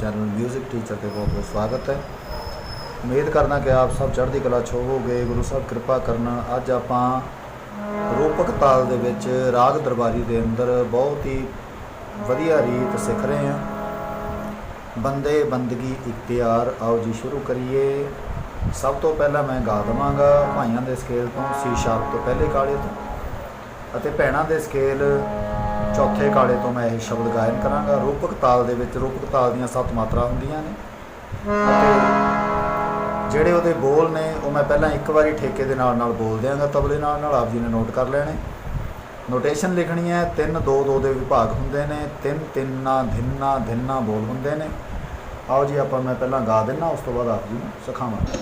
Channel 뮤직 teacher ਤੇ ਬਹੁਤ ਬਹੁਤ ਸਵਾਗਤ ਹੈ। ਉਮੀਦ ਕਰਦਾ ਕਿ ਆਪ ਸਭ ਚੜ੍ਹਦੀ ਕਲਾ 'ਚ ਹੋਵੋਗੇ। ਗੁਰੂ ਸਾਹਿਬ ਕਿਰਪਾ ਕਰਨ ਅੱਜ ਆਪਾਂ ਰੂਪਕ ਤਾਲ ਦੇ ਵਿੱਚ ਰਾਗ ਦਰਬਾਰੀ ਦੇ ਅੰਦਰ ਬਹੁਤ ਹੀ ਵਧੀਆ ਰੀਤ ਸਿੱਖ ਰਹੇ ਹਾਂ। ਬੰਦੇ ਬੰਦਗੀ ਇਖਤਿਆਰ, ਆਓ ਜੀ ਸ਼ੁਰੂ ਕਰੀਏ। ਸਭ ਤੋਂ ਪਹਿਲਾਂ ਮੈਂ ਗਾ ਦਵਾਂਗਾ ਭਾਈਆਂ ਦੇ ਸਕੇਲ ਤੋਂ ਸੀ ਸ਼ਾਰਪ ਤੋਂ ਪਹਿਲੇ ਕਾਲੇ ਤੋਂ। ਅਤੇ ਭੈਣਾਂ ਦੇ ਸਕੇਲ ਚੌਥੇ ਕਾਲੇ ਤੋਂ ਮੈਂ ਇਹ ਸ਼ਬਦ ਗਾਇਨ ਕਰਾਂਗਾ। ਰੂਪਕ ਤਾਲ ਦੇ ਵਿੱਚ ਰੂਪਕ ਤਾਲ ਦੀਆਂ ਸੱਤ ਮਾਤਰਾ ਹੁੰਦੀਆਂ ਨੇ। ਅਤੇ ਜਿਹੜੇ ਉਹਦੇ ਬੋਲ ਨੇ, ਉਹ ਮੈਂ ਪਹਿਲਾਂ ਇੱਕ ਵਾਰੀ ਠੇਕੇ ਦੇ ਨਾਲ ਨਾਲ ਬੋਲ ਦਿਆਂਗਾ ਤਬਲੇ ਨਾਲ ਨਾਲ ਆਪ ਜੀ ਨੇ ਨੋਟ ਕਰ ਲੈਣੇ। ਨੋਟੇਸ਼ਨ ਲਿਖਣੀ ਹੈ 3 2 2 ਦੇ ਵਿਭਾਗ ਹੁੰਦੇ ਨੇ 3 ਤਿੰਨਾ ਧਿੰਨਾ ਧਿੰਨਾ ਬੋਲ ਹੁੰਦੇ ਨੇ। ਆਓ ਜੀ, ਆਪਾਂ ਮੈਂ ਪਹਿਲਾਂ ਗਾ ਦਿੰਨਾ, ਉਸ ਤੋਂ ਬਾਅਦ ਆਪ ਜੀ ਨੂੰ ਸਿਖਾਵਾਂਗਾ।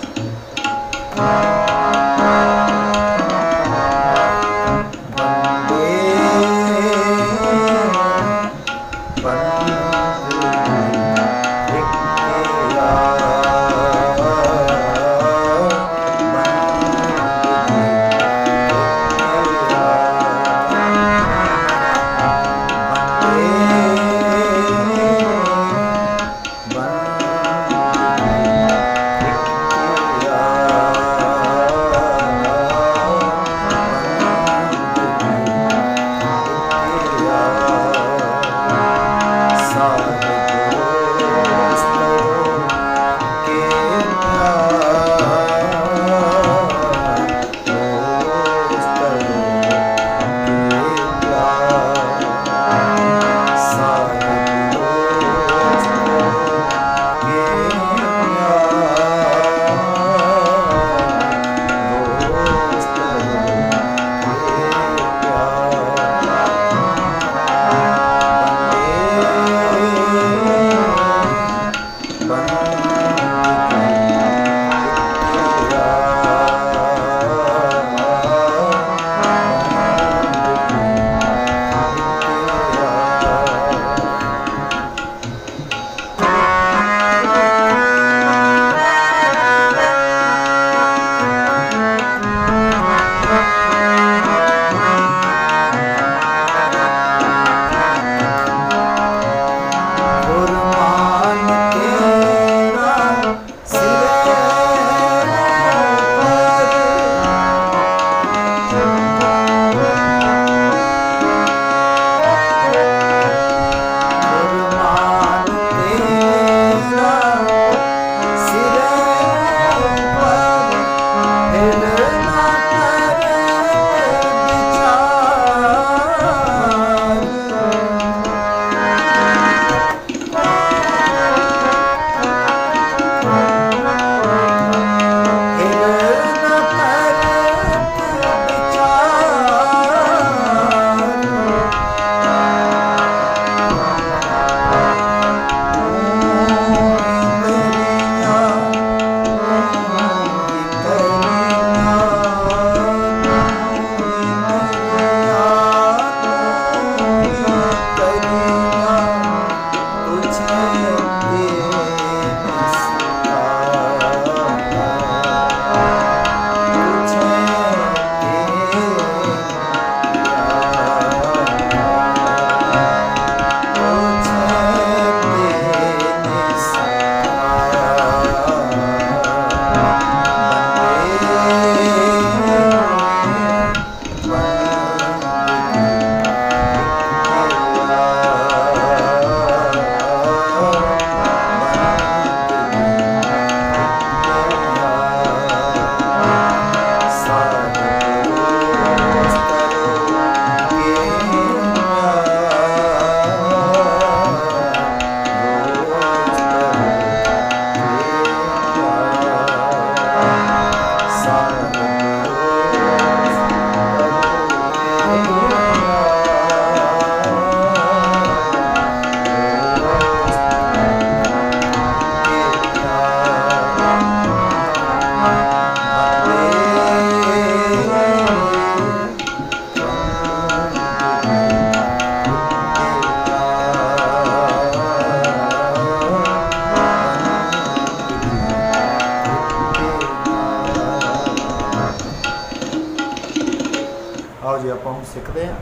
ਆਪਾਂ ਹੁਣ ਸਿੱਖਦੇ ਹਾਂ।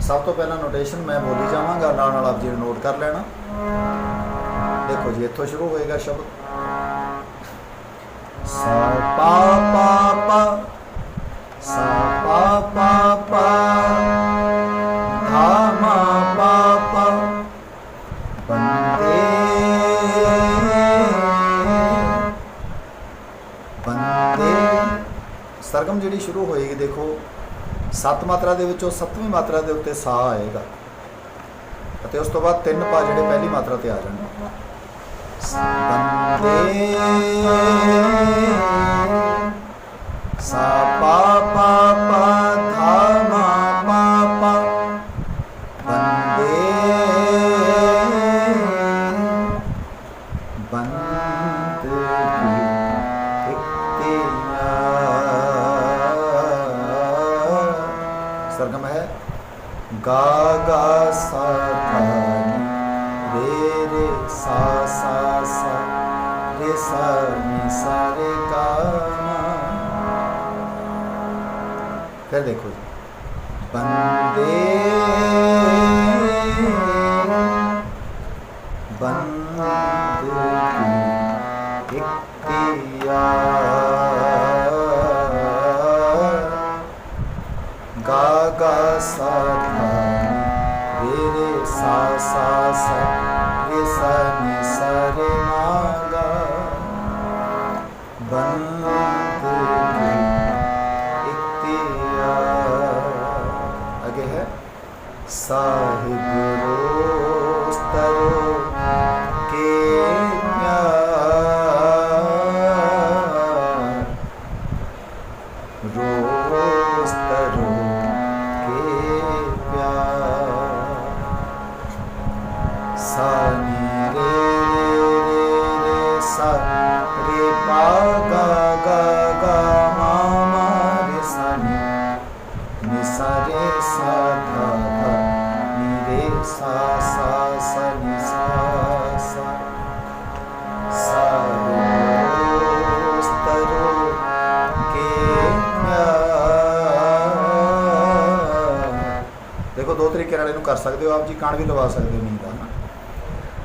ਸਭ ਤੋਂ ਪਹਿਲਾਂ ਨੋਟੇਸ਼ਨ ਮੈਂ ਬੋਲੀ ਜਾਵਾਂਗਾ, ਨਾਲ ਨਾਲ ਆਪ ਜੀ ਨੂੰ ਨੋਟ ਕਰ ਲੈਣਾ। ਦੇਖੋ ਜੀ, ਇੱਥੋਂ ਸ਼ੁਰੂ ਹੋਏਗਾ ਸ਼ਬਦ। ਸਾ, ਪਾ ਪਾ ਪਾ। ਸਾ, ਪਾ ਪਾ ਪਾ। ਜਿਹੜੀ ਸ਼ੁਰੂ ਹੋਏਗੀ, ਦੇਖੋ, ਸੱਤ ਮਾਤਰਾ ਦੇ ਵਿੱਚੋਂ ਸੱਤਵੀਂ ਮਾਤਰਾ ਦੇ ਉੱਤੇ ਸਾ ਆਏਗਾ। ਅਤੇ ਉਸ ਤੋਂ ਬਾਅਦ ਤਿੰਨ ਪਾ ਜਿਹੜੇ ਪਹਿਲੀ ਮਾਤਰਾ ਤੇ ਆ ਜਾਣਗੇ। ਬੰਦੇ ਸਾ, ਪਾ ਪਾ ਪਾ ਫਿਰ ਦੇਖੋ ਜੀ। ਬੰਦੇ ਬੰਦ ਕੀ ਇਖਤਿਆਰ ਗਾ ਗਾ, ਸਾ ਧਾ ਰੇ ਰੇ, ਸਾ ਸਾ ਸਾ। ਰੇ ਸਾ, ਨੀ, ਸਾ, ਰੇ ਮਾ ਗਾ। ਬੰਦ ਸਾਹਿਬ ਰੋਸਤਰੋ ਕੇ ਪਿਆਰ ਰੋਸਤਰੋ ਕੇ ਪਿਆਰ ਸਾ ਨੀ ਰੇ ਰੇ ਰੇ ਰੇ ਸਾ ਕਰ ਸਕਦੇ ਹੋ, ਆਪ ਜੀ ਕਾਣ ਵੀ ਲਵਾ ਸਕਦੇ ਹੋ ਨੀਂਦ ਦਾ ਨਾ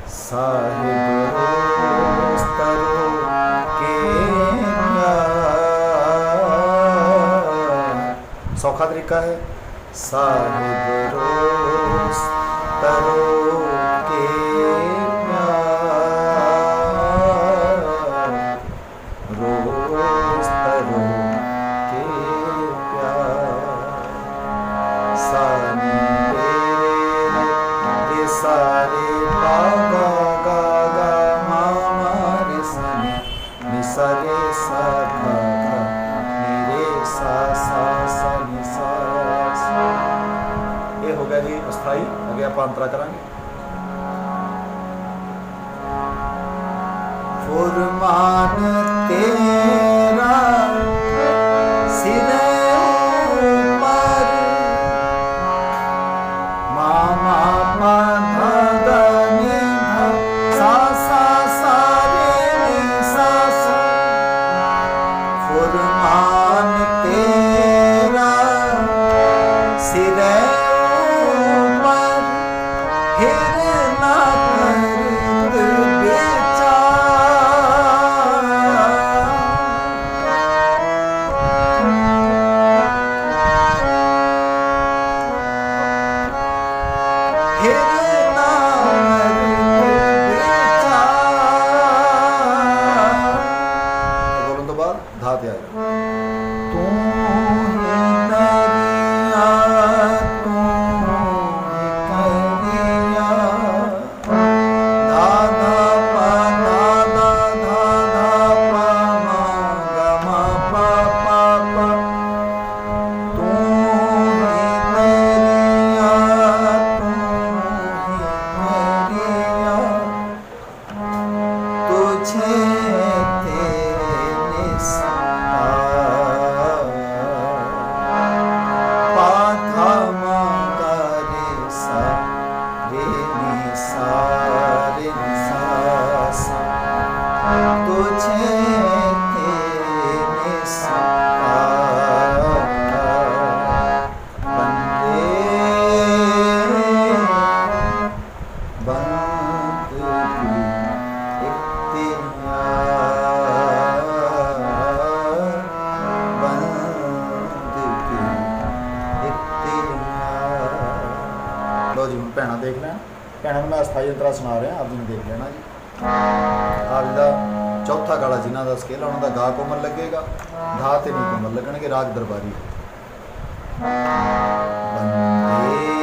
ਸਾਹਿਬ ਰੋਸਤਰੋ ਕੇ ਸੌਖਾ ਤਰੀਕਾ ਹੈ। ਸਾਹਿਬ ਰੋਸਤਰੋ ਰੇ ਸਾਰੇ ਪਾ ਗਾ ਗਾ ਗਾ ਮਾ ਮਾ ਰੇ ਸਾਨੀ ਨੀ ਸਾ ਰੇ ਸਾ ਧਾ ਧਾ ਨੀ ਰੇ ਸਾ ਸਾ ਸਾ ਨੀ ਸਾ ਸਾ ਇਹ ਹੋ ਗਿਆ ਜੀ ਅਸਥਾਈ ਅੱਗੇ ਆਪਾਂ ਅੰਤਰਾ ਕਰਾਂਗੇ ਫੁਰਮਾਨ ਭੈਣਾਂ ਦੇਖ ਲੈਣ। ਭੈਣਾਂ ਨੂੰ ਮੈਂ ਅਸਥਾਈ ਅੰਤਰਾ ਸੁਣਾ ਰਿਹਾ, ਆਪ ਜੀ ਨੂੰ ਦੇਖ ਲੈਣਾ ਜੀ। ਆਪ ਜੀ ਦਾ ਚੌਥਾ ਗਾਲਾ ਜਿਨ੍ਹਾਂ ਦਾ ਸਕੇਲ ਉਹਨਾਂ ਦਾ ਗਾ ਕੋਮਲ ਲੱਗੇਗਾ। ਧਾ ਤੇ ਨੀ ਕੋਮਲ ਲੱਗਣਗੇ, ਰਾਗ ਦਰਬਾਰੀ। ਬੰਦੇ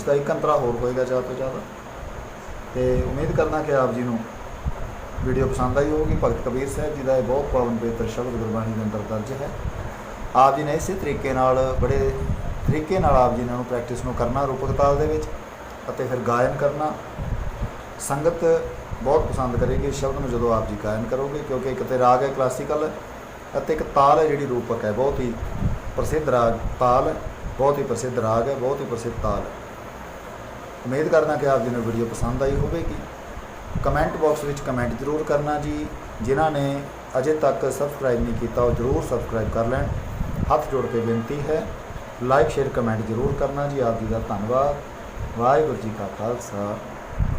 ਇਸ ਦਾ ਇੱਕ ਅੰਤਰਾ ਹੋਰ ਹੋਏਗਾ ਜ਼ਿਆਦਾ ਤੋਂ ਜ਼ਿਆਦਾ। ਤੇ ਉਮੀਦ ਕਰਦਾ ਕਿ ਆਪ ਜੀ ਨੂੰ ਵੀਡੀਓ ਪਸੰਦ ਆਈ ਹੋਵੇਗੀ ਭਗਤ ਕਬੀਰ ਸਾਹਿਬ ਜੀ ਦਾ ਇਹ ਬਹੁਤ ਪਾਵਨ ਪਵਿੱਤਰ ਸ਼ਬਦ ਗੁਰਬਾਣੀ ਦੇ ਅੰਦਰ ਦਰਜ ਹੈ। ਆਪ ਜੀ ਨੇ ਇਸੇ ਤਰੀਕੇ ਨਾਲ, ਬੜੇ ਤਰੀਕੇ ਨਾਲ ਆਪ ਜੀ ਇਹਨਾਂ ਨੂੰ ਪ੍ਰੈਕਟਿਸ ਨੂੰ ਕਰਨਾ ਰੂਪਕ ਤਾਲ ਦੇ ਵਿੱਚ ਅਤੇ ਫਿਰ ਗਾਇਨ ਕਰਨਾ। ਸੰਗਤ ਬਹੁਤ ਪਸੰਦ ਕਰੇਗੀ ਸ਼ਬਦ ਨੂੰ ਜਦੋਂ ਆਪ ਜੀ ਗਾਇਨ ਕਰੋਗੇ, ਕਿਉਂਕਿ ਇੱਕ ਤੇ ਰਾਗ ਹੈ ਕਲਾਸੀਕਲ ਅਤੇ ਇੱਕ ਤਾਲ ਹੈ ਜਿਹੜੀ ਰੂਪਕ ਹੈ। ਬਹੁਤ ਹੀ ਪ੍ਰਸਿੱਧ ਰਾਗ, ਤਾਲ ਹੈ, ਬਹੁਤ ਹੀ ਪ੍ਰਸਿੱਧ ਰਾਗ ਹੈ, ਬਹੁਤ ਹੀ ਪ੍ਰਸਿੱਧ ਤਾਲ ਹੈ। ਉਮੀਦ ਕਰਦਾ ਕਿ ਆਪ ਜੀ ਨੂੰ ਵੀਡੀਓ ਪਸੰਦ ਆਈ ਹੋਵੇਗੀ। ਕਮੈਂਟ ਬਾਕਸ ਵਿੱਚ ਕਮੈਂਟ ਜ਼ਰੂਰ ਕਰਨਾ ਜੀ। ਜਿਨ੍ਹਾਂ ਨੇ ਅਜੇ ਤੱਕ ਸਬਸਕ੍ਰਾਈਬ ਨਹੀਂ ਕੀਤਾ, ਉਹ ਜ਼ਰੂਰ ਸਬਸਕ੍ਰਾਈਬ ਕਰ ਲੈਣ। ਹੱਥ ਜੋੜ ਕੇ ਬੇਨਤੀ ਹੈ ਲਾਈਕ ਸ਼ੇਅਰ ਕਮੈਂਟ ਜ਼ਰੂਰ ਕਰਨਾ ਜੀ। ਆਪ ਜੀ ਦਾ ਧੰਨਵਾਦ। ਵਾਹਿਗੁਰੂ ਜੀ ਕਾ ਖਾਲਸਾ।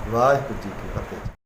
ਵਾਹਿਗੁਰੂ ਜੀ ਕੀ ਫਤਿਹ